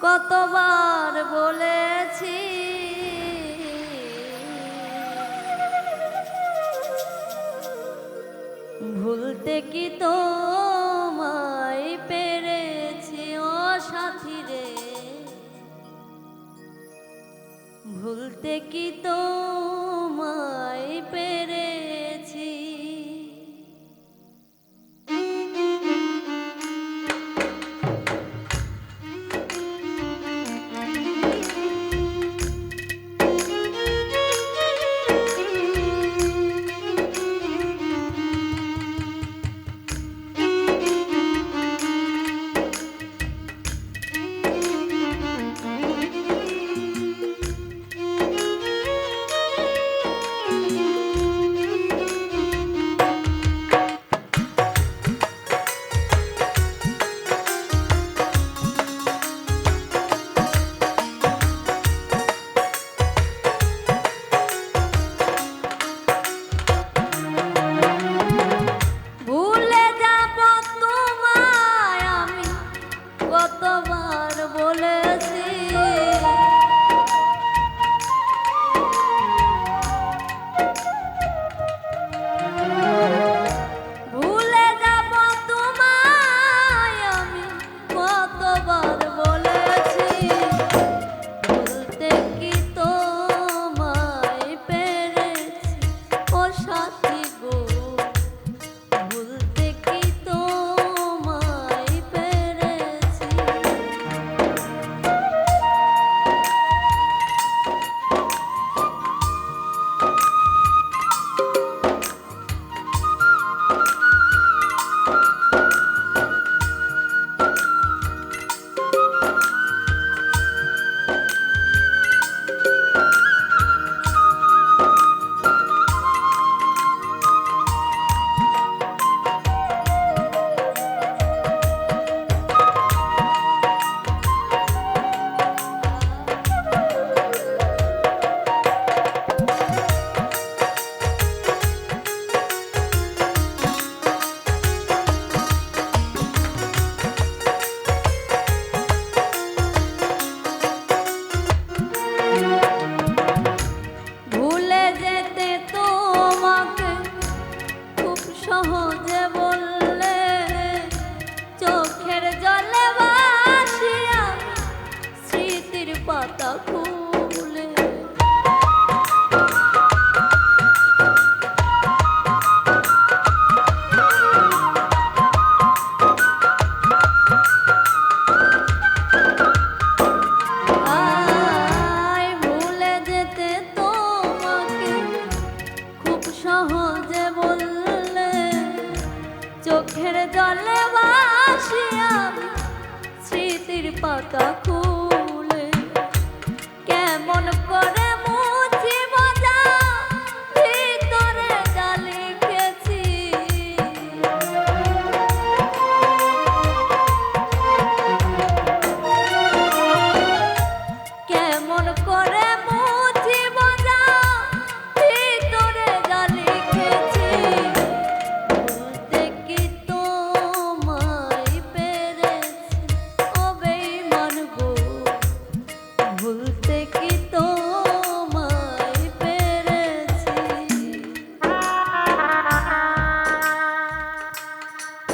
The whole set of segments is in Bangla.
কতবার বলেছি? ভুলতে কি তোমায় পেরেছি ও সাথী রে? ভুলতে কি তো তোমায় Có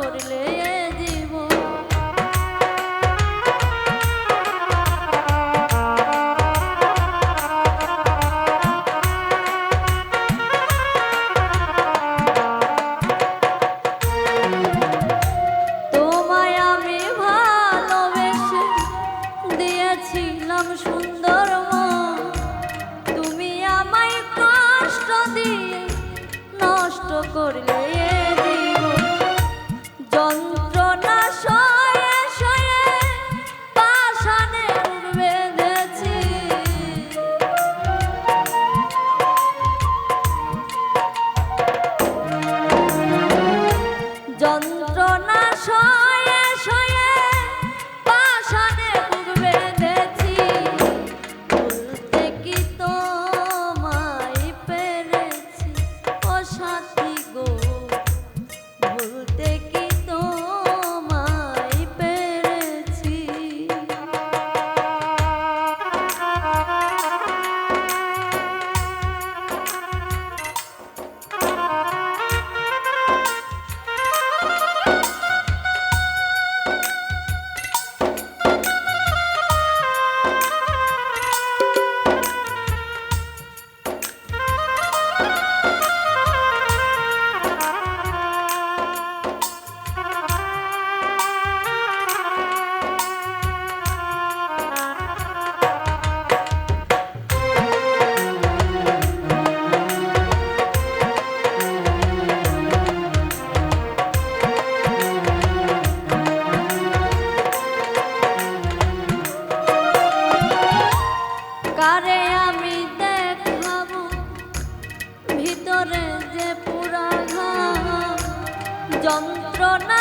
করলে জীবন। তোমায় আমি দিয়েছিলাম সুন্দর তুমি আমায় নষ্ট করলে ভিতরে যে যন্ত্রণা